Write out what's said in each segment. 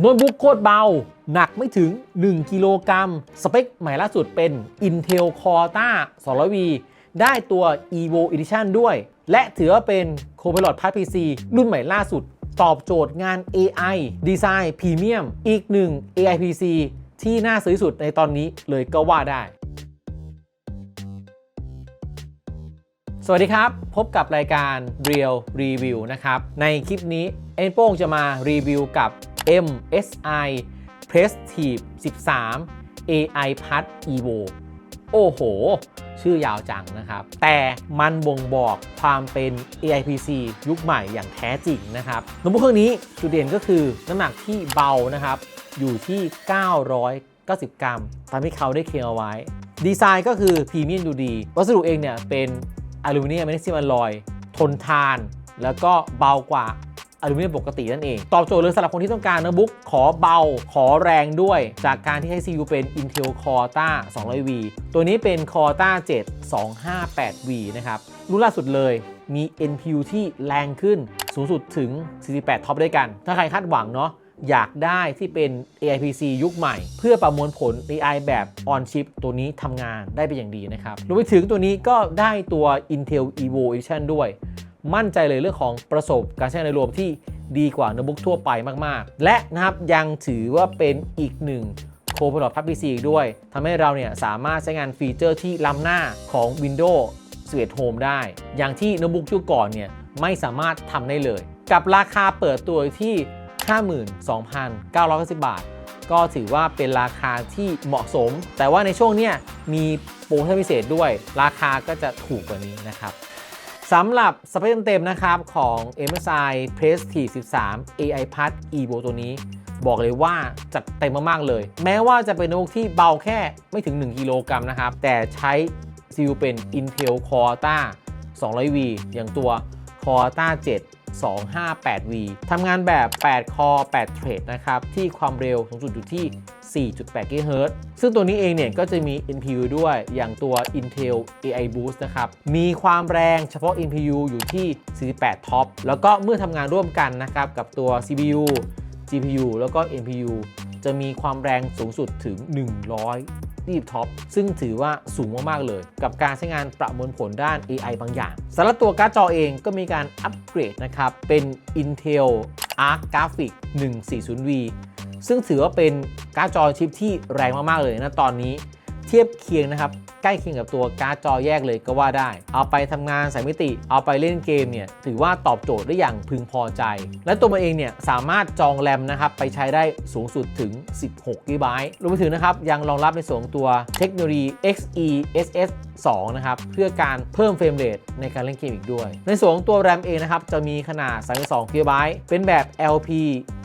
โน้ตบุ๊กโคตรเบา หนักไม่ถึง 1 กิโลกรัม สเปคใหม่ล่าสุดเป็น Intel corta 200V ได้ตัว Evo Edition ด้วย และถือว่าเป็น Copilot Plus PC รุ่นใหม่ล่าสุด ตอบโจทย์งาน AI ดีไซน์พรีเมียม อีกหนึ่ง AI PC ที่น่าซื้อสุดในตอนนี้เลยก็ว่าได้ สวัสดีครับ พบกับรายการ Real Review นะครับ ในคลิปนี้เอ็นโป้งจะมารีวิวกับ MSI Prestige 13 AI Plus Evo โอ้โห ชื่อยาวจังนะครับ แต่มันบ่งบอกความเป็น AI PC ยุคใหม่อย่างแท้จริงนะครับโน้ตบุ๊กเครื่องนี้จุดเด่นก็คือน้ำหนักที่เบานะครับ อยู่ที่ 990 กรัมตามที่เขาได้เคลมเอาไว้ ดีไซน์ก็คือพรีเมียมดูดี วัสดุเองเนี่ยเป็นอลูมิเนียมแมกนีเซียมอลลอย ทนทาน แล้วก็เบากว่า อลูมิเนียมปกตินั่นเอง ตอบโจทย์เลยสำหรับคนที่ต้องการโน้ตบุ๊กขอเบาขอแรงด้วย จากการที่ให้ CPU เป็น Intel Core t a 200V ตัวนี้เป็น Core t a 7 258V นะครับรุ่นล่าสุดเลยมี NPU ที่แรงขึ้นสูงสุดถึง 48 ท็อปด้วยกัน ถ้าใครคาดหวังเนาะอยากได้ที่เป็น AI PC ยุคใหม่ เพื่อประมวลผล AI แบบ on chip ตัวนี้ทำงานได้เป็นอย่างดีนะครับรวมไปถึงตัวนี้ก็ได้ตัว Intel Evo Edition ด้วย มั่นใจเลยเรื่องของประสบการใช้งานโดยรวมที่ดีกว่าโน้ตบุ๊กทั่วไปมากๆ และนะครับยังถือว่าเป็นอีกหนึ่งโคพลอตพับ PC อีด้วยทำให้เราเนี่ยสามารถใช้งานฟีเจอร์ที่ล้ำหน้าของ Windows 11 Home ได้ อย่างที่โน้ตบุ๊กยุคก่อนเนี่ยไม่สามารถทำได้เลย กับราคาเปิดตัวที่ 52,990 บาท ก็ถือว่าเป็นราคาที่เหมาะสม แต่ว่าในช่วงเนี้ยมีโปรโมชั่นพิเศษด้วย ราคาก็จะถูกกว่านี้นะครับ สำหรับสเปคเต็มๆนะครับของ MSI Prestige 13 AI Plus Evo ตัวนี้ บอกเลยว่าจัดเต็มมากๆเลย แม้ว่าจะเป็นโน้ตที่เบาแค่ไม่ถึง 1 กิโลกรัมนะครับ แต่ใช้ซีลเป็น Intel Core t a 200V อย่างตัว Core t a 7 258V ทำงานแบบ 8 คอ 8 เทรดนะครับ ที่ความเร็วสูงสุดอยู่ที่ 4.8 GHz ซึ่งตัวนี้เองเนี่ยก็จะมี NPU ด้วยอย่างตัว Intel AI Boost นะครับ มีความแรงเฉพาะ NPU อยู่ที่ 48 ท็อป แล้วก็เมื่อทำงานร่วมกันนะครับ กับตัว CPU GPU แล้วก็ NPU จะมีความแรงสูงสุดถึง 100 รีบท็อปซึ่งถือว่าสูงมากๆเลย กับการใช้งานประมวลผลด้าน AI บางอย่างสำหรับตัวการ์ดจอเองก็มีการอัปเกรดนะครับ เป็น Intel Arc Graphic 140V ซึ่งถือว่าเป็นการ์ดจอชิปที่แรงมากๆเลยนะตอนนี้ ทียบเคียงนะครับใกล้เคียงกับตัวการ์ดจอแยกเลยก็ว่าได้ เอาไปทำงานสายมิติ เอาไปเล่นเกมเนี่ยถือว่าตอบโจทย์ได้อย่างพึงพอใจ และตัวมันเองเนี่ยสามารถจองแรมนะครับไปใช้ได้สูงสุดถึง 16 g b รวมไปถึงนะครับยังรองรับในส่วนตัวเทคโนโลยี XeSS 2 นะครับ เพื่อการเพิ่มเฟรมเรทในการเล่นเกมอีกด้วย ในส่วนของตัวแรมเองนะครับ จะมีขนาด 32 g b เป็นแบบ LP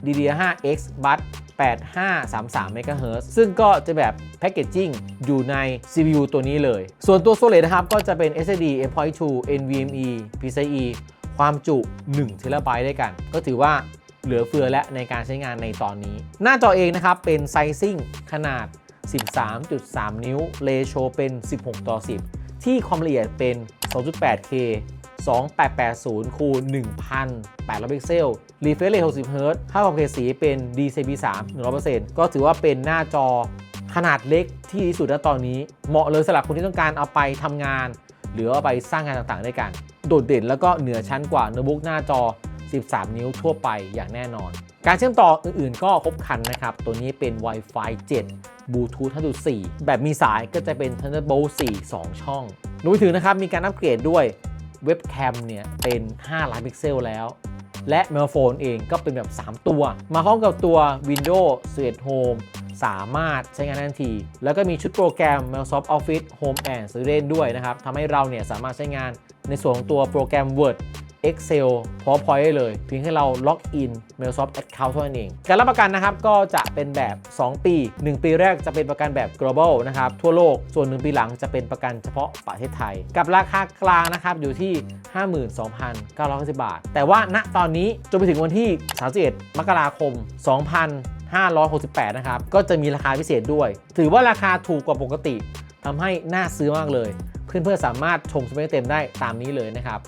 DDR5X Bus 8533 MHz ซึ่งก็จะแบบแพคเกจจิ้งอยู่ใน CPU ตัวนี้เลย ส่วนตัวโซเลตนะครับ ก็จะเป็น SSD M.2 NVMe PCIe ความจุ1 t b ด้วยกัน ก็ถือว่าเหลือเฟือและในการใช้งานในตอนนี้ หน้าจอเองนะครับ เป็นไซซิ่งขนาด 13.3 นิ้วเลโชเป็น 16 ต่อ 10 ที่ความละเอียดเป็น 2.8K 2880คูณ1,800 พิกเซลรีเฟรชเรท60 Hz ค่าความเคสีเป็น DCP3 100%ก็ถือว่าเป็นหน้าจอขนาดเล็กที่ดีที่สุดณตอนนี้ เหมาะเลยสำหรับคนที่ต้องการเอาไปทำงาน หรือเอาไปสร้างงานต่างๆด้วยกัน โดดเด่นแล้วก็เหนือชั้นกว่าโน้ตบุ๊กหน้าจอ 13 นิ้วทั่วไปอย่างแน่นอน การเชื่อมต่ออื่นๆ ก็ครบครันนะครับ ตัวนี้เป็น Wi-Fi 7 Bluetooth 5.4 แบบมีสายก็จะเป็น Thunderbolt 4 2 ช่องรวมไปถึงนะครับมีการอัปเกรดด้วย เว็บแคมเนี่ยเป็น 5 ล้านพิกเซลแล้ว และเมลโฟนเองก็เป็นแบบ 3 ตัว มาพร้อมกับตัว Windows 11 Home สามารถใช้งานได้ทันที แล้วก็มีชุดโปรแกรม Microsoft Office Home and Student ด้วยนะครับทำให้เราเนี่ยสามารถใช้งานในส่วนของตัวโปรแกรม Word Excel PowerPoint ได้เลยเพียงให้เราล็อกอิน Microsoft Account เท่านั้นเอง การรับประกันนะครับก็จะเป็นแบบ 2 ปี 1 ปีแรกจะเป็นประกันแบบ global นะครับทั่วโลกส่วน 1 ปีหลังจะเป็นประกันเฉพาะประเทศไทย กับราคากลางนะครับอยู่ที่ 52,990 บาท แต่ว่าณตอนนี้จนไปถึงวันที่ 31 มกราคม 2,568 นะครับ ก็จะมีราคาพิเศษด้วย ถือว่าราคาถูกกว่าปกติทำให้น่าซื้อมากเลย เพื่อนๆสามารถชมสเปคเต็มได้ตามนี้เลยนะครับ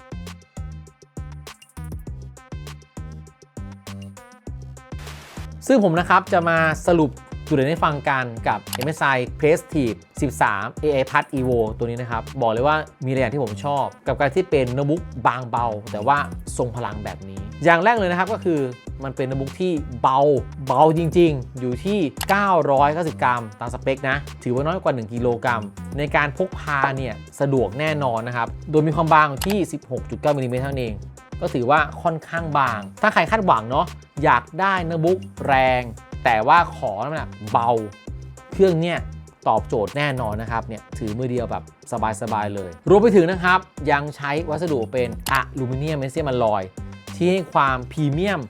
ซึ่งผมนะครับจะมาสรุปจุดเด่นให้ฟังกันกับ MSI Prestige 13 AI Plus Evo ตัวนี้นะครับ บอกเลยว่ามีหลายอย่างที่ผมชอบ กับการที่เป็นโน้ตบุ๊กบางเบา แต่ว่าทรงพลังแบบนี้ อย่างแรกเลยนะครับก็คือมันเป็นโน้ตบุ๊กที่เบาเบาจริง ๆ อยู่ที่ 990 กรัม ตามสเปคนะ ถือว่าน้อยกว่า 1 กิโลกรัม ในการพกพาเนี่ย สะดวกแน่นอนนะครับ โดยมีความบางที่ 16.9มิลลิเมตรเท่านั้นเอง ก็ถือว่าค่อนข้างบาง ถ้าใครคาดหวังเนาะอยากได้โน้ตบุ๊กแรง แต่ว่าขอน้ำหนักเบา เครื่องเนี่ยตอบโจทย์แน่นอนนะครับเนี่ยถือมือเดียวแบบสบายๆเลย รวมไปถึงนะครับ ยังใช้วัสดุเป็นอะลูมิเนียมเมเซียมอลลอย ที่ให้ความพรีเมียม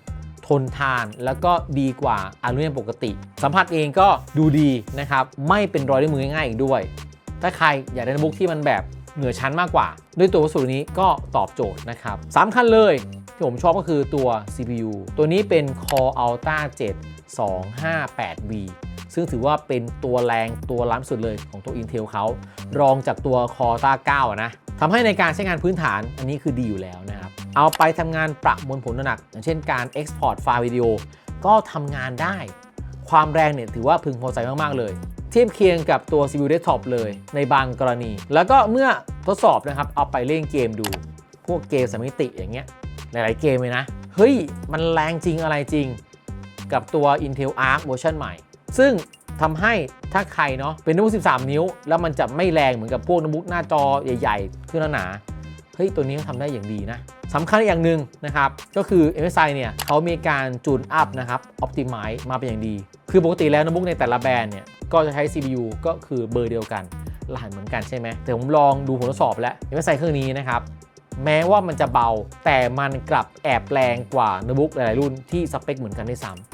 ทนทานแล้วก็ดีกว่าอลูมิเนียมปกติ สัมผัสเองก็ดูดีนะครับ ไม่เป็นรอยด้วยมือง่ายๆอีกด้วย ถ้าใครอยากได้โน้ตบุ๊กที่มันแบบ เหนือชั้นมากกว่า ด้วยตัววัสดุนี้ก็ตอบโจทย์นะครับสำคัญเลยที่ผมชอบก็คือตัว CPU ตัวนี้เป็น Core Ultra 7 258V ซึ่งถือว่าเป็นตัวแรงตัวล้ำสุดเลยของตัว Intel เขา รองจากตัว Core Ultra 9 นะทำให้ในการใช้งานพื้นฐานอันนี้คือดีอยู่แล้วนะครับ เอาไปทำงานประมวลผลหนัก อย่างเช่นการ Export ไฟล์วิดีโอก็ทำงานได้ ความแรงเนี่ยถือว่าพึงพอใจมาก ๆ เลย เทียบเคียงกับตัว CPU Desktop เลยในบางกรณี แล้วก็เมื่อทดสอบนะครับ เอาไปเล่นเกมดู พวกเกมสมมิติอย่างเงี้ยหลาย ๆ เกมเลยนะ เฮ้ย มันแรงจริงอะไรจริง กับตัว Intel Arc เวอร์ชันใหม่ ซึ่งทำให้ถ้าใครเนาะเป็นโน้ตบุ๊ก13 นิ้ว แล้วมันจะไม่แรงเหมือนกับพวกโน้ตบุ๊กหน้าจอใหญ่ๆเครื่องหนาเฮ้ย ตัวนี้เขาทำได้อย่างดีนะสำคัญอีกอย่างหนึ่งนะครับ ก็คือ MSI เนี่ยเขามีการจูนอัพนะครับ Optimize มาเป็นอย่างดี คือปกติแล้วโน้ตบุ๊กในแต่ละแบรนด์เนี่ย ก็จะใช้ CPU ก็คือเบอร์เดียวกัน รหัสเหมือนกันใช่ไหมแต่ผมลองดูผลทดสอบแล้วเมื่อใส่เครื่องนี้นะครับแม้ว่ามันจะเบาแต่มันกลับแอบแรงกว่าโน้ตบุ๊กหลายๆรุ่นที่สเปคเหมือนกันด้วยซ้ำ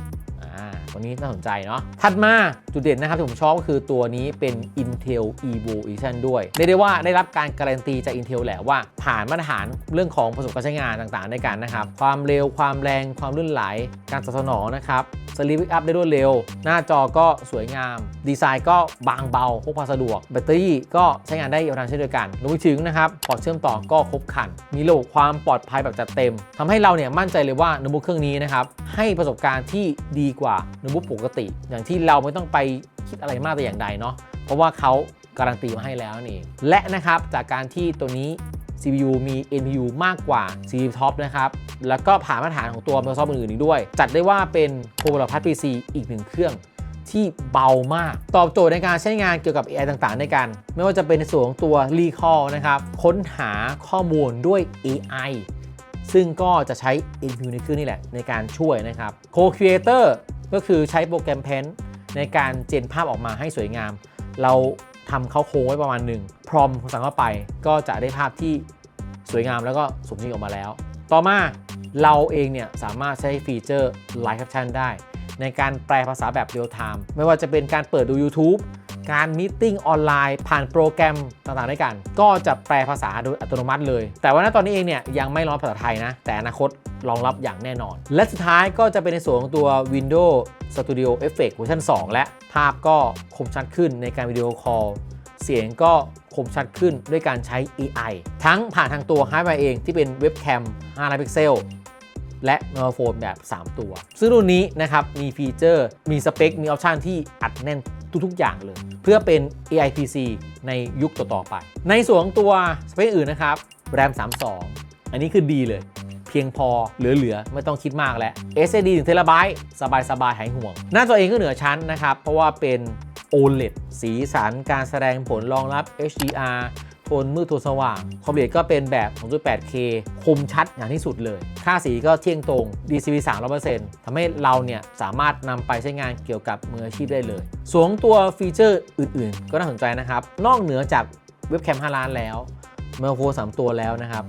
ตัวนี้น่าสนใจเนาะ ถัดมาจุดเด่นนะครับที่ผมชอบก็คือตัวนี้เป็น Intel Evo Edition ด้วย เรียกได้ว่าได้รับการการันตีจาก Intel แหละว่า ผ่านมาตรฐานเรื่องของประสบการณ์ใช้งานต่างๆ ในการนะครับ ความเร็วความแรงความลื่นไหล การตอบสนองนะครับสลีปอัพได้รวดเร็ว หน้าจอก็สวยงาม ดีไซน์ก็บางเบาพกพาสะดวก แบตเตอรี่ก็ใช้งานได้ยาวนานเช่นเดียวกันรวมถึงนะครับพอร์ตเชื่อมต่อก็ครบครัน มีระบบความปลอดภัยแบบจัดเต็มทำให้เราเนี่ยมั่นใจเลยว่าโน้ตบุ๊กเครื่องนี้นะครับให้ประสบการณ์ที่ดีกว่าโน้ตบุ๊กปกติ อย่างที่เราไม่ต้องไปคิดอะไรมากแต่อย่างใดเนาะเพราะว่าเขาการันตีมาให้แล้วนี่และนะครับจากการที่ตัวนี้ CPU มี NPU มากกว่า CPU Top นะครับ แล้วก็ผ่านมาตรฐานของตัว Microsoft อื่นๆอีกด้วย จัดได้ว่าเป็นโคมพัด PC อีกหนึ่งเครื่องที่เบามาก ตอบโจทย์ในการใช้งานเกี่ยวกับ AI ต่างๆ ในการ ไม่ว่าจะเป็นในส่วนของตัว Recall นะครับ ค้นหาข้อมูลด้วย AI ซึ่งก็จะใช้ NPU ในเครื่องนี่แหละในการช่วยนะครับ Co-Creator ก็คือใช้โปรแกรม Paint ในการเจนภาพออกมาให้สวยงาม เราทำเข้าโค้งไว้ประมาณหนึ่งพรอมสั่งเข้าไปก็จะได้ภาพที่สวยงามแล้วก็สมจริงออกมาแล้ว ต่อมาเราเองเนี่ยสามารถใช้ฟีเจอร์ Live Caption ได้ ในการแปลภาษาแบบเรียลไทม์ไม่ว่าจะเป็นการเปิดดู YouTube การมีติ้งออนไลน์ผ่านโปรแกรมต่างๆด้วยกัน ก็จะแปลภาษาโดยอัตโนมัติเลย แต่ว่าณตอนนี้เองเนี่ยยังไม่รองภาษาไทยนะ แต่อนาคต รองรับอย่างแน่นอน และสุดท้ายก็จะเป็นในส่วนของตัว Windows Studio Effect เวอร์ชัน2 และภาพก็คมชัดขึ้นในการวิดีโอคอลเสียงก็คมชัดขึ้นด้วยการใช้ AI ทั้งผ่านทางตัวฮาร์ดแวร์เองที่เป็นเว็บแคม5ล้านพิกเซลและไมโครโฟนแบบ 3 ตัว ซึ่งรุ่นนี้นะครับ มีฟีเจอร์ มีสเปค มีออปชันที่อัดแน่นทุก ๆ อย่างเลย เพื่อเป็น AI PC ในยุคต่อ ๆ ไป ในส่วนของตัวสเปคอื่นนะครับ RAM 32 อันนี้คือดีเลย เพียงพอเหลือๆ ไม่ต้องคิดมากแล้ว SSD 1 t b สบายๆ หายห่วง หน้าจอเองก็เหนือชั้นนะครับ เพราะว่าเป็น OLED สีสันการแสดงผลรองรับ HDR โทนมืดโทนสว่างคอมเบตก็เป็นแบบ 2.8K คมชัดอย่างที่สุดเลย ค่าสีก็เที่ยงตรง DCP 300%ทำให้เราเนี่ยสามารถนำไปใช้งานเกี่ยวกับมืออาชีพได้เลย สวนตัวฟีเจอร์อื่นๆ ก็น่าสนใจนะครับ นอกเหนือจากเว็บแคม5ล้านแล้วเมลโฟ3ตัวแล้วนะครับ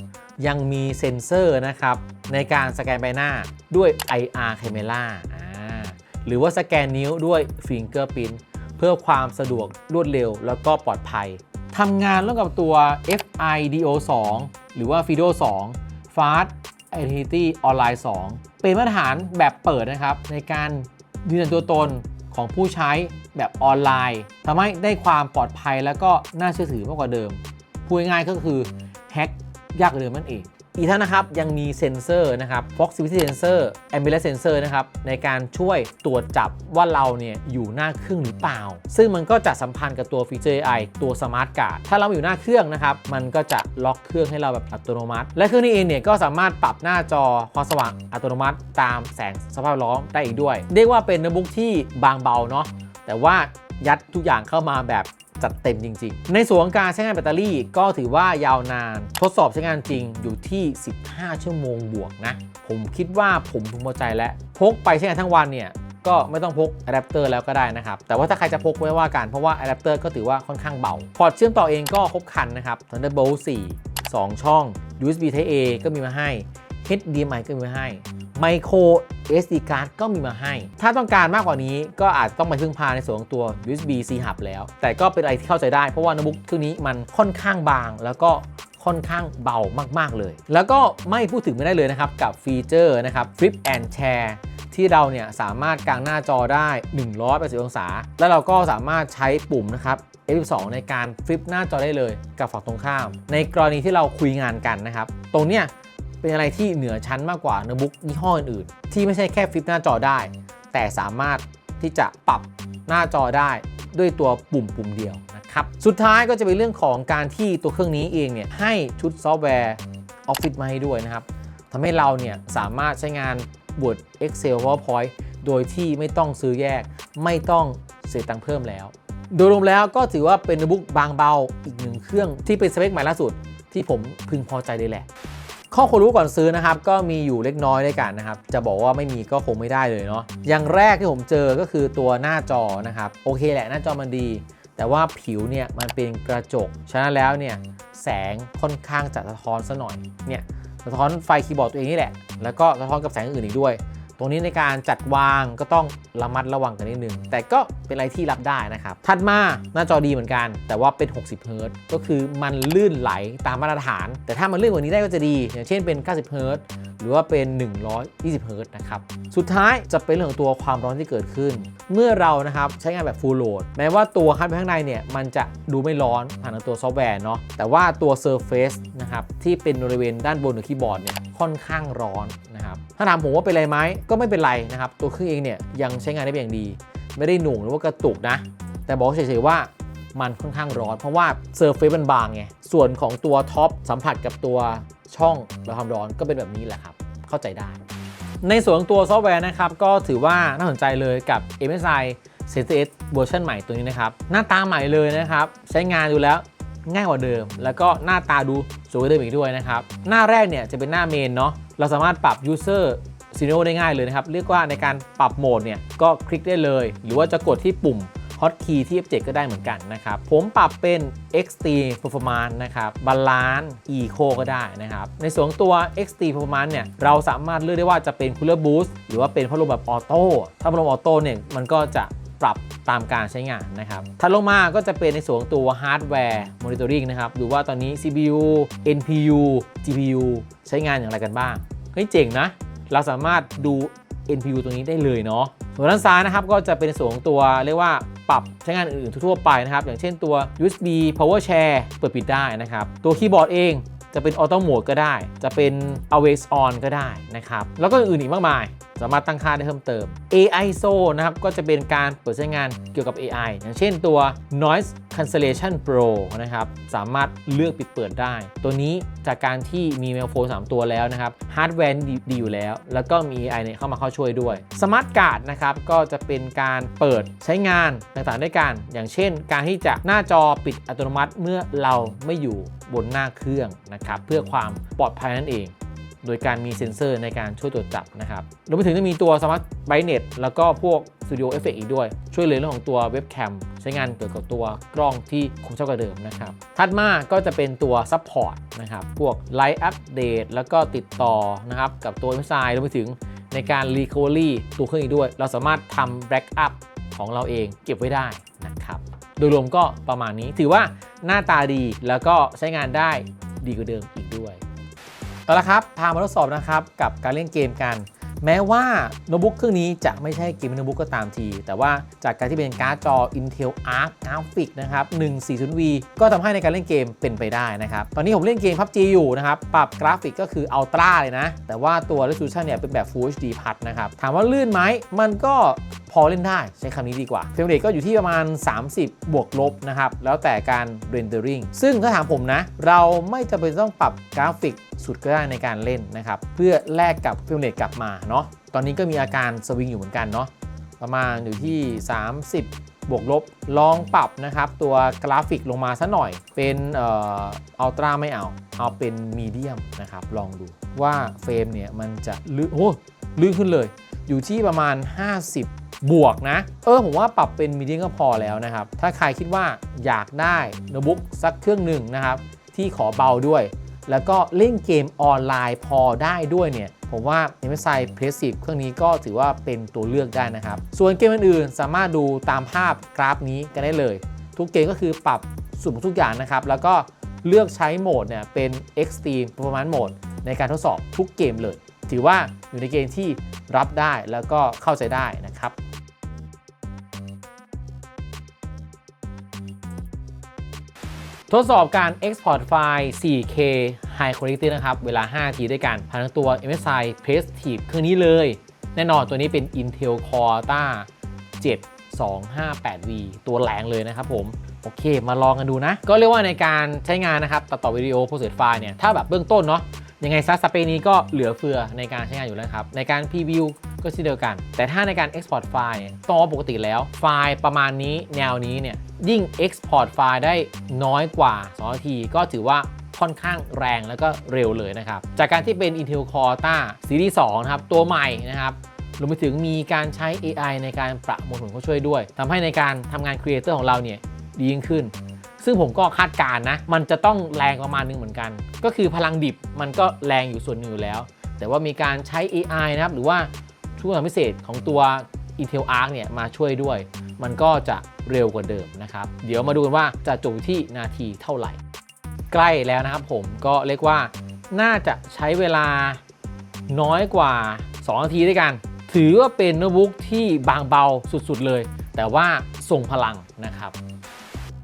ยังมีเซ็นเซอร์นะครับ ในการสแกนใบหน้าด้วย IR Camera หรือว่าสแกนนิ้วด้วย Fingerprint เพื่อความสะดวกรวดเร็วแล้วก็ปลอดภัยทำงานร่วมกับตัว FIDO 2 หรือว่า FIDO 2 Fast Identity Online 2 เป็นมาตรฐานแบบเปิดนะครับ ในการยืนยันตัวตนของผู้ใช้แบบออนไลน์ทำให้ได้ความปลอดภัยแล้วก็น่าเชื่อถือมากกว่าเดิม พูดง่ายๆก็คือแฮ็ก ยากกว่าเดิมนั่นเอง อีกทั้งนะครับยังมีเซ็นเซอร์นะครับ proximity sensor ambient sensor นะครับในการช่วยตรวจจับว่าเราเนี่ยอยู่หน้าเครื่องหรือเปล่า ซึ่งมันก็จะสัมพันธ์กับตัวฟีเจอร์ AI ตัว Smart Guard ถ้าเราอยู่หน้าเครื่องนะครับมันก็จะล็อกเครื่องให้เราแบบอัตโนมัติ และเครื่องนี้เองเนี่ยก็สามารถปรับหน้าจอความสว่างอัตโนมัติ ตามแสงสภาพแวดล้อมได้อีกด้วย เรียกว่าเป็นโน้ตบุ๊กที่บางเบาเนาะแต่ว่ายัดทุกอย่างเข้ามาแบบ จัดเต็มจริง ๆ ในส่วนของการใช้งานแบตเตอรี่ก็ถือว่ายาวนาน ทดสอบใช้งานจริงอยู่ที่ 15 ชั่วโมงบวกนะ ผมคิดว่าผมพึงพอใจแล้ว พกไปใช้งานทั้งวันเนี่ยก็ไม่ต้องพกอะแดปเตอร์แล้วก็ได้นะครับ แต่ว่าถ้าใครจะพกไว้ว่ากันเพราะว่าอะแดปเตอร์ก็ถือว่าค่อนข้างเบา พอร์ตเชื่อมต่อเองก็ครบครันนะครับ Thunderbolt 4 2 ช่อง USB Type A ก็มีมาให้ HDMI ก็มีมาให้ Micro SD card ก็มีมาให้ ถ้าต้องการมากกว่านี้ก็อาจต้องไปพึ่งพาในส่วนของตัว USB C hub แล้ว แต่ก็เป็นอะไรที่เข้าใจได้เพราะว่าโน้ตบุ๊กเครื่องนี้มันค่อนข้างบาง แล้วก็ค่อนข้างเบามากๆเลย แล้วก็ไม่พูดถึงไม่ได้เลยนะครับ กับฟีเจอร์นะครับ Flip and Share ที่เราเนี่ยสามารถกางหน้าจอได้180องศา แล้วเราก็สามารถใช้ปุ่มนะครับ F12 ในการฟลิปหน้าจอได้เลยกับฝั่งตรงข้าม ในกรณีที่เราคุยงานกันนะครับ ตรงเนี้ย เป็นอะไรที่เหนือชั้นมากกว่าโน้ตบุ๊กยี่ห้ออื่นๆ ที่ไม่ใช่แค่ฟลิปหน้าจอได้ แต่สามารถที่จะปรับหน้าจอได้ด้วยตัวปุ่มปุ่มเดียวนะครับ สุดท้ายก็จะเป็นเรื่องของการที่ตัวเครื่องนี้เองเนี่ยให้ชุดซอฟต์แวร์ Office มาให้ด้วยนะครับทำให้เราเนี่ยสามารถใช้งาน Word Excel PowerPoint โดยที่ไม่ต้องซื้อแยก ไม่ต้องเสียตังค์เพิ่มแล้ว โดยรวมแล้วก็ถือว่าเป็นโน้ตบุ๊กบางเบาอีกหนึ่งเครื่องที่เป็นสเปคใหม่ล่าสุด ที่ผมพึงพอใจเลยแหละ ข้อควรรู้ก่อนซื้อนะครับ ก็มีอยู่เล็กน้อยด้วยกันนะครับ จะบอกว่าไม่มีก็คงไม่ได้เลยเนาะอย่างแรกที่ผมเจอก็คือตัวหน้าจอนะครับ โอเคแหละหน้าจอมันดี แต่ว่าผิวเนี่ยมันเป็นกระจก ฉะนั้นแล้วเนี่ยแสงค่อนข้างจะสะท้อนซะหน่อยเนี่ยสะท้อนไฟคีย์บอร์ดตัวเองนี่แหละ แล้วก็สะท้อนกับแสงอื่นอีกด้วย ตรงนี้ในการจัดวางก็ต้องระมัดระวังกันนิดนึง แต่ก็เป็นอะไรที่รับได้นะครับ ถัดมาหน้าจอดีเหมือนกัน แต่ว่าเป็น 60เฮิรตซ์ก็คือมันลื่นไหลตามมาตรฐาน แต่ถ้ามันลื่นกว่านี้ได้ก็จะดี อย่างเช่นเป็น 90เฮิรต หรือว่าเป็น 120เฮิรต์นะครับ สุดท้ายจะเป็นเรื่องของตัวความร้อนที่เกิดขึ้น เมื่อเรานะครับใช้งานแบบ full load แม้ว่าตัวฮาร์ดแวร์ข้างในเนี่ยมันจะดูไม่ร้อนผ่านตัวซอฟต์แวร์เนาะแต่ว่าตัว surface นะครับที่เป็นบริเวณด้านบนของคีย์บอร์ดเนี่ยค่อนข้างร้อนนะครับถ้าถามผมว่าเป็นไรไหมก็ไม่เป็นไรนะครับตัวเครื่องเองเนี่ยยังใช้งานได้เป็นอย่างดี ไม่ได้หน่วงหรือว่ากระตุกนะ แต่บอกเฉยๆว่ามันค่อนข้างร้อน เพราะว่าเซอร์เฟซมันบางไงส่วนของตัวท็อปสัมผัสกับตัว ช่องระบายความร้อนก็เป็นแบบนี้แหละครับ เข้าใจได้ ในส่วนของตัวซอฟต์แวร์นะครับ ก็ถือว่าน่าสนใจเลยกับ MSI CTS เวอร์ชันใหม่ตัวนี้นะครับ หน้าตาใหม่เลยนะครับ ใช้งานดูแล้วง่ายกว่าเดิม แล้วก็หน้าตาดูสวยกว่าเดิมอีกด้วยนะครับ หน้าแรกเนี่ยจะเป็นหน้าเมนเนาะเราสามารถปรับ user ซีโนได้ง่ายเลยนะครับ เรียกว่าในการปรับโหมดเนี่ยก็คลิกได้เลย หรือว่าจะกดที่ปุ่ม Hotkey ที่ F7 ก็ได้เหมือนกันนะครับ ผมปรับเป็น Extreme Performance นะครับ Balance Eco ก็ได้นะครับ ในส่วนตัว Extreme Performance เนี่ย เราสามารถเลือกได้ว่าจะเป็น Cooler Boost หรือว่าเป็นพัดลมแบบออโต้ ถ้าพัดลมออโต้เนี่ย มันก็จะปรับตามการใช้งานนะครับ ถัดลงมาก็จะเป็นในส่วนของตัว Hardware Monitoring นะครับ ดูว่าตอนนี้ CPU NPU GPU ใช้งานอย่างไรกันบ้าง เฮ้ยเจ๋งนะ เราสามารถดู NPU ตรงนี้ได้เลยเนาะ ส่วนด้านซ้ายนะครับก็จะเป็นส่วนของตัวเรียกว่าปรับใช้งานอื่นๆทั่วไปนะครับ อย่างเช่นตัว USB Power Share เปิดปิดได้นะครับ ตัวคีย์บอร์ดเองจะเป็นออโต้โหมดก็ได้ จะเป็น Always On ก็ได้นะครับ แล้วก็อื่นอีกมากมาย สามารถตั้งค่าได้เพิ่มเติม AI Zone นะครับ ก็จะเป็นการเปิดใช้งานเกี่ยวกับ AI อย่างเช่นตัว Noise Cancellation Pro นะครับ สามารถเลือกปิดเปิดได้ ตัวนี้จากการที่มีเมลโฟน3ตัวแล้วนะครับ ฮาร์ดแวร์ดีอยู่แล้ว แล้วก็มี AI เนี่ยเข้ามาเข้าช่วยด้วย Smart Card นะครับ ก็จะเป็นการเปิดใช้งานต่างๆด้วยกัน อย่างเช่น การที่จะหน้าจอปิดอัตโนมัติเมื่อเราไม่อยู่บนหน้าเครื่องนะครับ เพื่อความปลอดภัยนั่นเอง โดยการมีเซ็นเซอร์ในการช่วยตรวจจับนะครับรวมไปถึงจะมีตัว Smart Brightness แล้วก็พวก Studio Effect อีกด้วย ช่วยเหลือเรื่องของตัวเว็บแคมใช้งานเกี่ยวกับตัวกล้องที่คงเท่ากับเดิมนะครับ ถัดมาก็จะเป็นตัว Support นะครับ พวก Live Update แล้วก็ติดต่อนะครับ กับตัว MSI รวมไปถึงในการ Recovery ตัวเครื่องอีกด้วย เราสามารถทำ Backup ของเราเองเก็บไว้ได้นะครับ โดยรวมก็ประมาณนี้ถือว่าหน้าตาดีแล้วก็ใช้งานได้ดีกว่าเดิมอีก เอาละครับ พามาทดสอบนะครับกับการเล่นเกมกัน แม้ว่าโน้ตบุ๊กเครื่องนี้จะไม่ใช่เกมโน้ตบุ๊กก็ตามที แต่ว่าจากการที่เป็นการ์ดจอ Intel Arc Graphics นะครับ 140V ก็ทำให้ในการเล่นเกมเป็นไปได้นะครับ ตอนนี้ผมเล่นเกม PUBG อยู่นะครับ ปรับกราฟิกก็คือ Ultra เลยนะ แต่ว่าตัว Resolution เนี่ยเป็นแบบ Full HD Plus นะครับ ถามว่าลื่นไหมมันก็พอเล่นได้ใช้คำนี้ดีกว่าเฟรมเรทก็อยู่ที่ประมาณ 30 บวกลบนะครับ แล้วแต่การ Rendering ซึ่งถ้าถามผมนะ เราไม่จำเป็นต้องปรับกราฟิก สุดก็ได้ในการเล่นนะครับ เพื่อแลกกับฟรมเรทกลับมาเนาะตอนนี้ก็มีอาการสวิงอยู่เหมือนกันเนาะประมาณอยู่ที่ 30 บวกลบลองปรับนะครับ ตัวกราฟิกลงมาสัหน่อย เป็นเอ่ออัลตร้าไม่เอา เอาเป็นมีเดียมนะครับ ลองดูว่าเฟรมเนี่ยมันจะลื่นโอ้ลื่นขึ้นเลย อยู่ที่ประมาณ 50 บวกนะ เออผมว่าปรับเป็นมีเดียมก็พอแล้วนะครับ ถ้าใครคิดว่าอยากได้โน้ตบุ๊กสักเครื่องหนึ่งนะครับ ที่ขอเบาด้วย แล้วก็เล่นเกมออนไลน์พอได้ด้วยเนี่ย ผมว่า MSI p r e s s i v e เครื่องนี้ก็ถือว่าเป็นตัวเลือกได้นะครับ ส่วนเกมอื่นๆ สามารถดูตามภาพกราฟนี้กันได้เลย ทุกเกมก็คือปรับสุ่มทุกอย่างนะครับ แล้วก็เลือกใช้โหมดเนี่ยเป็น Extreme Performance Mode ในการทดสอบทุกเกมเลย ถือว่าอยู่ในเกณฑ์ที่รับได้แล้วก็เข้าใจได้นะครับ ทดสอบการ Export ไฟล์ 4K High Quality นะครับ เวลา5นาทีด้วยกันผ่านทางตัว MSI Prestige เครื่องนี้เลย แน่นอนตัวนี้เป็น Intel Core Ta 7258V ตัวแรงเลยนะครับผม โอเค มาลองกันดูนะ ก็เรียกว่าในการใช้งานนะครับ ตัดต่อวิดีโอโพสต์ไฟล์เนี่ย ถ้าแบบเบื้องต้นเนาะ ยังไงซัสเปคนี้ก็เหลือเฟือในการใช้งานอยู่แล้วครับ ในการพรีวิวก็เช่นเดียวกัน แต่ถ้าในการ Export ไฟล์เนี่ยต้องว่าปกติแล้ว ไฟล์ประมาณนี้แนวนี้เนี่ยยิ่ง Export ไฟล์ได้น้อยกว่า2นาทีก็ถือว่าค่อนข้างแรงแล้วก็เร็วเลยนะครับ จากการที่เป็น Intel Core Ta ซีรีส์2นะครับ ตัวใหม่นะครับรวมไปถึงมีการใช้ AI ในการประมวลผลเข้าช่วยด้วยทำให้ในการทำงานครีเอเตอร์ของเราเนี่ยดียิ่งขึ้น ซึ่งผมก็คาดการณ์นะ มันจะต้องแรงประมาณนึงเหมือนกัน ก็คือพลังดิบมันก็แรงอยู่ส่วนหนึ่งอยู่แล้ว แต่ว่ามีการใช้ AI นะครับ หรือว่าช่วงพิเศษของตัว Intel Arc เนี่ยมาช่วยด้วย มันก็จะเร็วกว่าเดิมนะครับ เดี๋ยวมาดูกันว่าจะจบที่นาทีเท่าไหร่ ใกล้แล้วนะครับผมก็เรียกว่าน่าจะใช้เวลาน้อยกว่า 2 นาทีด้วยกัน ถือว่าเป็นโน้ตบุ๊กที่บางเบาสุดๆเลย แต่ว่าทรงพลังนะครับ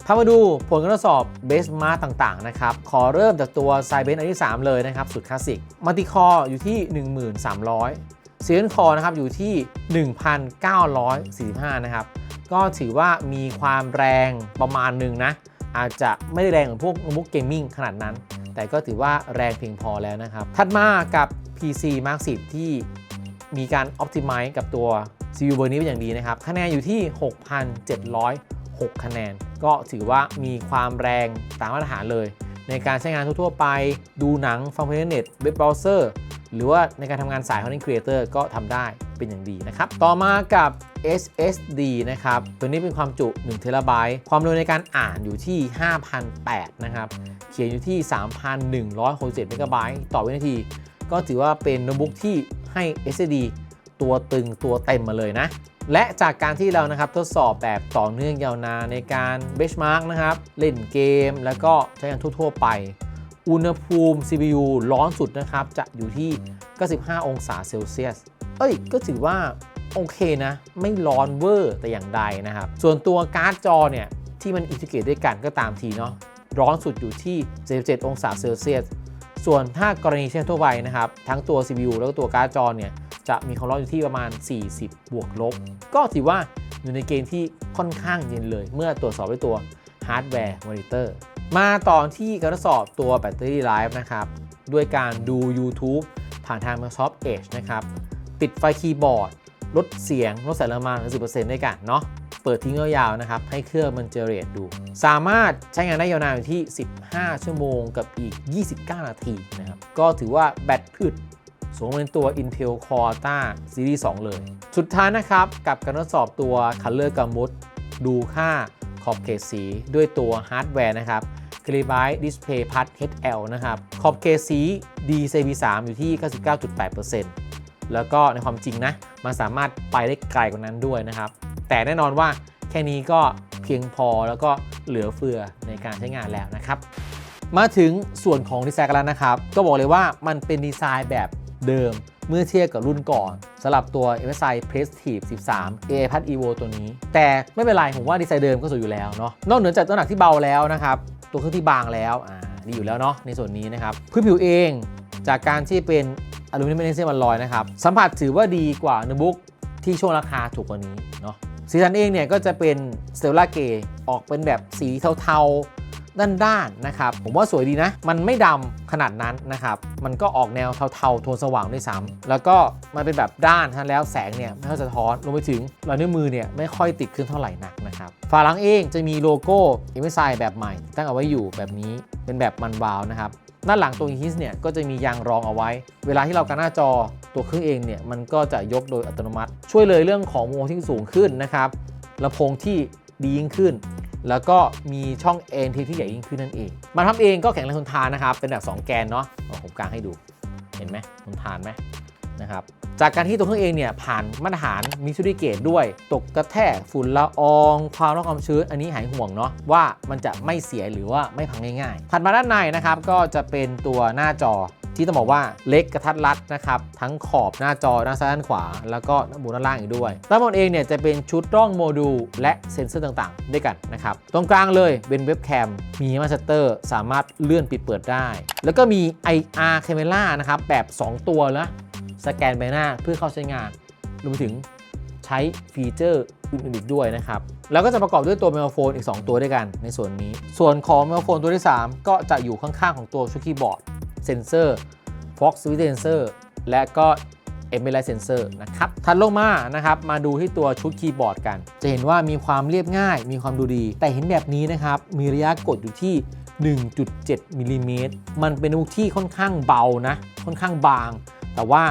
พามาดูผลการทดสอบเบสมาร์ต่างๆนะครับ ขอเริ่มจากตัวไซเบนอันที่ 3 เลยนะครับ สุดคลาสสิกมัลติคอร์อยู่ที่ 1300เซียนคอนะครับอยู่ที่ 1,945 นะครับ ก็ถือว่ามีความแรงประมาณหนึ่งนะ อาจจะไม่ได้แรงเหมือนพวกโน้ตบุ๊กเกมมิ่งขนาดนั้น แต่ก็ถือว่าแรงเพียงพอแล้วนะครับ ถัดมากับ PC Mark 10 ที่มีการ Optimize กับตัว CPU เบอร์นี้เป็นอย่างดีนะครับ คะแนนอยู่ที่ 6 คะแนน ก็ถือว่ามีความแรงตามมาตรฐานเลย ในการใช้งานทั่วๆไป ดูหนัง ฟังเพลงเน็ตเว็บเบราว์เซอร์ หรือว่าในการทำงานสาย Content Creator ก็ทำได้เป็นอย่างดีนะครับ ต่อมากับ SSD นะครับ ตัวนี้เป็นความจุ1 t b ความเร็วในการอ่านอยู่ที่ 5,008นะครับ เขียนอยู่ที่ 3,167 MB ต่อวินาที ก็ถือว่าเป็นโน้ตบุ๊กที่ให้ SSD ตัวตึงตัวเต็มมาเลยนะ และจากการที่เรานะครับทดสอบแบบต่อเนื่องยาวนานในการ benchmark นะครับเล่นเกม แล้วก็ใช้งานทั่ว ๆ ไป อุณหภูมิ CPU ร้อนสุดนะครับจะอยู่ที่ 95 องศาเซลเซียส เอ้ย ก็ถือว่าโอเคนะ ไม่ร้อนเวอร์แต่อย่างใดนะครับ ส่วนตัวการ์ดจอเนี่ย ที่มันอินทิเกรตด้วยกันก็ตามทีเนาะร้อนสุดอยู่ที่ 77 องศาเซลเซียส ส่วนถ้ากรณีเช่นทั่วไปนะครับ ทั้งตัว CPU แล้วก็ตัวการ์ดจอเนี่ย จะมีความร้อนอยู่ที่ประมาณ 40 บวกลบ ก็ถือว่าอยู่ในเกณฑ์ที่ค่อนข้างเย็นเลย เมื่อตรวจสอบด้วยตัวฮาร์ดแวร์มอนิเตอร์ มาต่อที่การทดสอบตัวแบตเตอรี่ไลฟ์นะครับ ด้วยการดู YouTube ผ่านทาง Microsoft Edge นะครับปิดไฟคีย์บอร์ด ลดเสียง ลดแสงละมาถึง10%ด้วยกันเนาะเปิดทิ้งยาวๆนะครับ ให้เครื่องมันเจเรตดู สามารถใช้งานได้ยาวนานอยู่ที่ 15 ชั่วโมงกับอีก 29 นาทีนะครับ ก็ถือว่าแบตอึด สมเป็นตัว Intel Core Ta Series 2 เลย สุดท้ายนะครับกับการทดสอบตัว Color Gamut ดูค่าขอบเขตสีด้วยตัวฮาร์ดแวร์นะครับ c l i b i t Display Plus HL นะครับ ขอบเขตสี DCP3 อยู่ที่ 99.8%แล้วก็ในความจริงนะ มันสามารถไปได้ไกลกว่านั้นด้วยนะครับ แต่แน่นอนว่าแค่นี้ก็เพียงพอแล้วก็เหลือเฟือในการใช้งานแล้วนะครับ มาถึงส่วนของดีไซน์กันแล้วนะครับ ก็บอกเลยว่ามันเป็นดีไซน์แบบ เดิมเมื่อเทียบกับรุ่นก่อนสำหรับตัว MSI Prestige 13 AI Pad Evo ตัวนี้ แต่ไม่เป็นไร ผมว่าดีไซน์เดิมก็สวยอยู่แล้วเนาะนอกเหนือจากตัวหนักที่เบาแล้วนะครับ ตัวเครื่องที่บางแล้วอ่าดีอยู่แล้วเนาะในส่วนนี้นะครับพื้นผิวเองจากการที่เป็นอลูมิเนียมแมกนีเซียมอลลอยนะครับสัมผัสถือว่าดีกว่าโน้ตบุ๊กที่ช่วงราคาถูกกว่านี้เนาะสีสันเองเนี่ยก็จะเป็นเตลล่าเกออกเป็นแบบสีเทาๆ ด้านๆนะครับ ผมว่าสวยดีนะ มันไม่ดำขนาดนั้นนะครับ มันก็ออกแนวเทาๆโทนสว่างด้วยซ้ำแล้วก็มันเป็นแบบด้านทั้งแล้วแสงเนี่ยไม่ค่อยสะท้อนรวมไปถึงรอยนิ้วมือเนี่ยไม่ค่อยติดขึ้นเท่าไหร่นักนะครับฝาหลังเองจะมีโลโก้ MSI แบบใหม่ ตั้งเอาไว้อยู่แบบนี้เป็นแบบมันวาวนะครับด้านหลังตัวฮิสเนี่ยก็จะมียางรองเอาไว้ เวลาที่เรากันหน้าจอตัวเครื่องเองเนี่ยมันก็จะยกโดยอัตโนมัติ ช่วยเลยเรื่องของมุมที่สูงขึ้นนะครับลำโพงที่ดียิ่งขึ้น แล้วก็มีช่อง NT ที่ใหญ่ยิ่งขึ้นนั่นเอง มาทำเองก็แข็งแรงทนทานนะครับ เป็นแบบ 2 แกนเนาะผมกลางให้ดู เห็นไหมทนทานไหมนะครับ จากการที่ตัวเครื่องเองเนี่ยผ่านมาตรฐานมิซูริเกตด้วย ตกกระแทกฝุ่นละอองความร้อนความชื้น อันนี้หายห่วงเนาะว่ามันจะไม่เสียหรือว่าไม่พังง่ายๆ ถัดมาด้านในนะครับก็จะเป็นตัวหน้าจอ ที่ต้องบอกว่าเล็กกระทัดรัดนะครับ ทั้งขอบหน้าจอด้าซ้ายด้านขวา แล้วก็ด้านบนด้านล่างอีกด้วยด้านบนเองเนี่ยจะเป็นชุดร่องโมดูลและเซ็นเซอร์ต่างๆ ด้วยกันนะครับ ตรงกลางเลยเป็นเว็บแคม มีมาสเตอร์สามารถเลื่อนปิดเปิดได้ แล้วก็มี IR Camera นะครับ แบบ 2 ตัวนะสแกนใบหน้าเพื่อเข้าใช้งานรวมถึงใช้ฟีเจอร์อื่นๆอีกด้วยนะครับ แล้วก็จะประกอบด้วยตัว m ม l โฟนอีก 2 ตัวด้วยกันในส่วนนี้ ส่วนของ m ม l โฟนตัวที่ 3 ก็จะอยู่ข้างๆของตัวชุดคีย์บอร์ด เซนเซอร์ Fox Switch Sensor และก็ m l i Sensor นะครับ ถัดลงมานะครับ มาดูที่ตัวชุดคีย์บอร์ดกัน จะเห็นว่ามีความเรียบง่าย มีความดูดี แต่เห็นแบบนี้นะครับ มีระยะกดอยู่ที่ 1.7มิลลิเมตรมันเป็นอาวุธที่ค่อนข้างเบานะ ค่อนข้างบาง แต่ว่า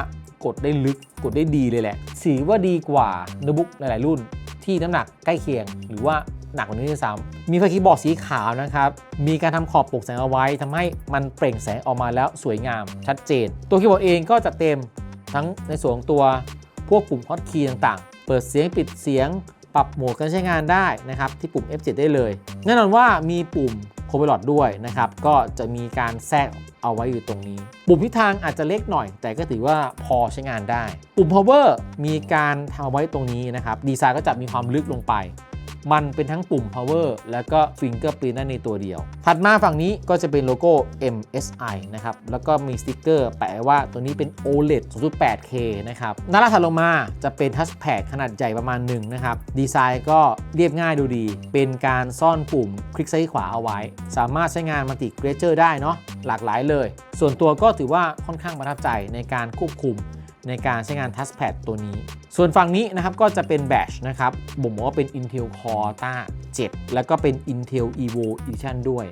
กดได้ลึก กดได้ดีเลยแหละถือว่าดีกว่าโน้ตบุ๊กหลาย ๆ รุ่น ที่น้ำหนักใกล้เคียง หรือว่าหนักกว่านี้ด้วยซ้ำมีไฟคีย์บอร์ดสีขาวนะครับ มีการทำขอบปกแสงเอาไว้ทำให้มันเปล่งแสงออกมาแล้วสวยงาม ชัดเจน ตัวคีย์บอร์ดเองก็จะเต็มทั้งในส่วนของตัวพวกปุ่มฮอตคีย์ต่างๆ เปิดเสียงปิดเสียง ปรับโหมดการใช้งานได้นะครับ ที่ปุ่ม F7 ได้เลย แน่นอนว่ามีปุ่มโคเ l ลอดด้วยนะครับ ก็จะมีการแทรก เอาไว้อยู่ตรงนี้ ปุ่มทิศทางอาจจะเล็กหน่อย แต่ก็ถือว่าพอใช้งานได้ ปุ่ม power มีการทำเอาไว้ตรงนี้นะครับ ดีไซน์ก็จะมีความลึกลงไป มันเป็นทั้งปุ่ม power แล้วก็ fingerprint นั่นในตัวเดียว ถัดมาฝั่งนี้ก็จะเป็นโลโก้ MSI นะครับ แล้วก็มีสติกเกอร์แปะว่าตัวนี้เป็น OLED 2.8K นะครับหน้าถัดลงมาจะเป็นทัชแพดขนาดใหญ่ประมาณหนึ่งนะครับ ดีไซน์ก็เรียบง่ายดูดี เป็นการซ่อนปุ่มคลิกซ้ายขวาเอาไว้ สามารถใช้งานมัลติเกรเจอร์ได้เนาะหลากหลายเลย ส่วนตัวก็ถือว่าค่อนข้างประทับใจในการควบคุม ในการใช้งานทัชแพดตัวนี้ ส่วนฝั่งนี้นะครับก็จะเป็นแบชนะครับบ่งบอกว่าเป็น Intel Core 7แล้วก็เป็น Intel Evo Edition ด้วย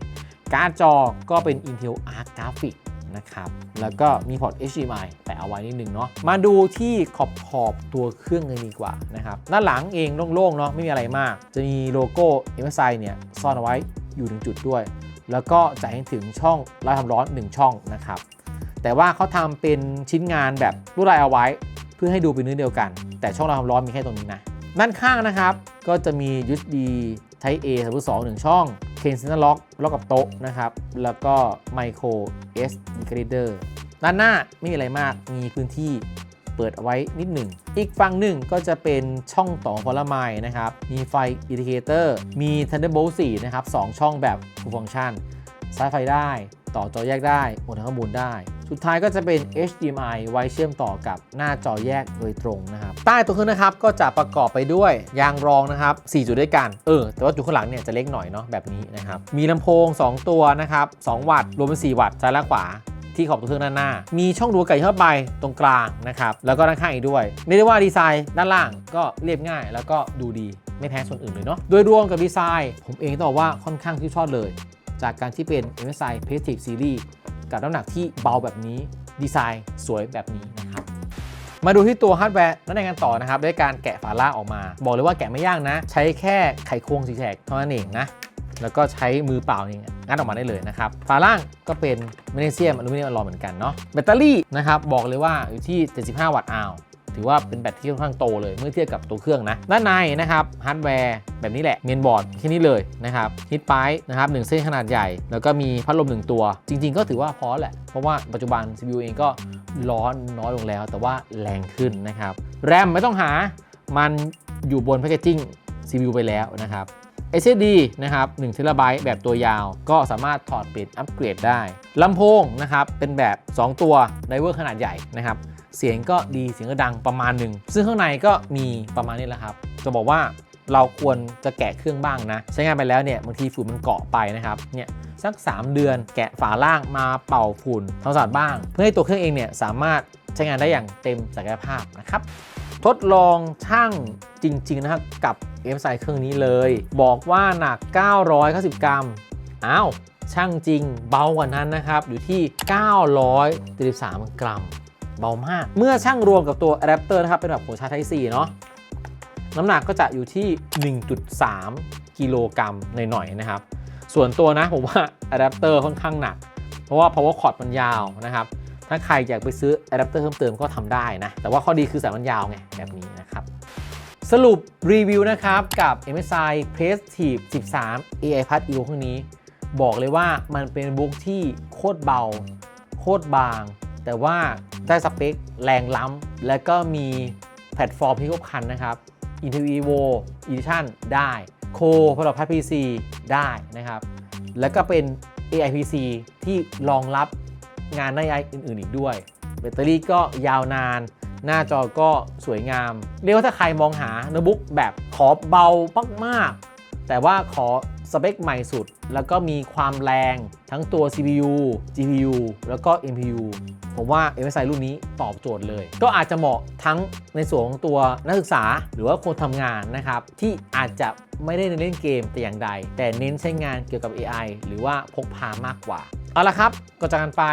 การ์ดจอก็เป็น Intel Arc Graphics นะครับ แล้วก็มีพอร์ต HDMI แปะเอาไว้นิดนึงเนาะ มาดูที่ขอบขอบตัวเครื่องกันดีกว่านะครับ ด้านหลังเองโล่งๆเนาะไม่มีอะไรมาก จะมีโลโก้ MSI เนี่ยซ่อนเอาไว้อยู่หนึ่งจุดด้วย แล้วก็จะให้ถึงช่องระบายความร้อน 1 ช่องนะครับ แต่ว่าเขาทำเป็นชิ้นงานแบบลวดลายเอาไว้ เพื่อให้ดูเป็นเนื้อเดียวกัน แต่ช่องรายความร้อนมีแค่ตรงนี้นะด้านข้างนะครับก็จะมี USB Type A 3.2 1ช่องเพนซินล็อกล็อกกับโต๊ะนะครับ แล้วก็ Micro SD Reader ด้านหน้าไม่มีอะไรมากมีพื้นที่เปิดเอาไว้นิดหนึ่ง อีกฝั่งหนึ่งก็จะเป็นช่องต่อผลไม้นะครับ มีไฟอินดิเคเตอร์ มี Thunderbolt 4 นะครับ 2 ช่องแบบ full function สายไฟได้ ต่อจอแยกได้โอนทางข้อมูลได้ สุดท้ายก็จะเป็น HDMI ไว้เชื่อมต่อกับหน้าจอแยกโดยตรงนะครับใต้ตัวเครื่องนะครับก็จะประกอบไปด้วยยางรองนะครับ4จุดด้วยกันเออแต่ว่าจุดข้างหลังเนี่ยจะเล็กหน่อยเนาะแบบนี้นะครับมีลำโพง 2 ตัวนะครับ2วัตต์รวมเป็น4วัตต์ซ้ายและขวาที่ขอบตัวเครื่องด้านหน้า มีช่องดูไก่เข้าไปตรงกลางนะครับ แล้วก็ด้านข้างอีกด้วยเรียกได้ว่าดีไซน์ด้านล่างก็เรียบง่าย แล้วก็ดูดีไม่แพ้ส่วนอื่นเลยเนาะ โดยรวมกับดีไซน์ ผมเองต้องบอกว่าค่อนข้างที่ชอบเลย จากการที่เป็น MSI Prestige Series กับน้ำหนักที่เบาแบบนี้ ดีไซน์สวยแบบนี้นะครับ มาดูที่ตัวฮาร์ดแวร์นั่นเองกันต่อนะครับ ด้วยการแกะฝาล่างออกมา บอกเลยว่าแกะไม่ยากนะ ใช้แค่ไขควงสีแฉกเท่านั้นเองนะแล้วก็ใช้มือเปล่าเองงัดออกมาได้เลยนะครับ ฝาล่างก็เป็นแมกนีเซียมอลูมิเนียมอลลอยเหมือนกันเนาะแบตเตอรี่นะครับ บอกเลยว่าอยู่ที่ 75 วัตต์อาว ถือว่าเป็นแบตที่ค่อนข้างโตเลย เมื่อเทียบกับตัวเครื่องนะด้านในนะครับฮาร์ดแวร์แบบนี้แหละเมนบอร์ดแค่นี้เลยนะครับฮิตไปนะครับหนึ่งเส้นขนาดใหญ่ แล้วก็มีพัดลมหนึ่งตัว จริง ๆ ก็ถือว่าพอแหละ เพราะว่าปัจจุบัน CPU เองก็ร้อนน้อยลงแล้ว แต่ว่าแรงขึ้นนะครับแรมไม่ต้องหามันอยู่บนแพคเกจจิ้ง CPU ไปแล้วนะครับ SSD นะครับ1 t b แบบตัวยาว ก็สามารถถอดเปลี่ยนอัปเกรดได้ลำโพงนะครับ เป็นแบบ 2 ตัวไดเวอร์ขนาดใหญ่นะครับ เสียงก็ดีเสียงก็ดังประมาณหนึ่งซึ่งข้างในก็มีประมาณนี้แหละครับ จะบอกว่าเราควรจะแกะเครื่องบ้างนะ ใช้งานไปแล้วเนี่ยบางทีฝุ่นมันเกาะไปนะครับเนี่ยสัก 3 เดือนแกะฝาล่างมาเป่าฝุ่นทำความสะอาดบ้าง เพื่อให้ตัวเครื่องเองเนี่ยสามารถใช้งานได้อย่างเต็มศักยภาพนะครับ ทดลองช่างจริง ๆ นะครับกับ m s i เครื่องนี้เลย บอกว่าหนัก 990 กรัมอ้าวช่างจริงเบากว่านั้นนะครับ อยู่ที่973กรัม เบามาก เมื่อช่างรวมกับตัวอะแดปเตอร์นะครับ เป็นแบบหัวชาร์จ Type C เนาะน้ำหนักก็จะอยู่ที่ 1.3 กิโลกรัมหน่อยๆนะครับ ส่วนตัวนะผมว่าอะแดปเตอร์ค่อนข้างหนัก เพราะว่า power cord มันยาวนะครับ ถ้าใครอยากไปซื้ออะแดปเตอร์เพิ่มเติมก็ทำได้นะ แต่ว่าข้อดีคือสายมันยาวไงแบบนี้นะครับสรุปรีวิวนะครับกับ MSI Prestige 13 AI Plus Evo เครื่องนี้ บอกเลยว่ามันเป็นบุ๊กที่โคตรเบา โคตรบาง แต่ว่าได้สเปคแรงล้ำ และก็มีแพลตฟอร์มที่ครบครันนะครับ Intel Evo Edition ได้ Core พลังพัด PC ได้นะครับ แล้วก็เป็น AI PC ที่รองรับงานได้ AI อื่น ๆ อีกด้วย แบตเตอรี่ก็ยาวนาน หน้าจอก็สวยงาม เรียกว่าถ้าใครมองหาโน้ตบุ๊กแบบขอเบามาก ๆ แต่ว่าขอสเปคใหม่สุดแล้วก็มีความแรงทั้งตัว CPU GPU แล้วก็ NPU ผมว่า MSI รุ่นนี้ตอบโจทย์เลย ก็อาจจะเหมาะทั้งในส่วนของตัวนักศึกษาหรือว่าคนทำงานนะครับ ที่อาจจะไม่ได้เน้นเล่นเกมแต่อย่างใด แต่เน้นใช้งานเกี่ยวกับ AI หรือว่าพกพามากกว่า เอาละครับก็จากกันไป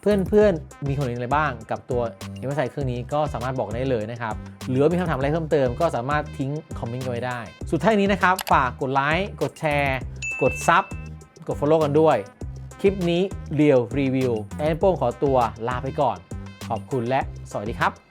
เพื่อนๆ มีคนเห็นอะไรบ้างกับตัว m อ s i เครื่องนี้ก็สามารถบอกได้เลยนะครับ หรือมีคำถามอะไรเพิ่มเติมก็สามารถทิ้งคอมเมนต์กันไว้ได้ สุดท้ายนี้นะครับ ฝากกดไลค์กดแชร์ กดซับกด Follow กันด้วย คลิปนี้เรียวรีวิวแอนโป้งขอตัวลาไปก่อน ขอบคุณและสวัสดีครับ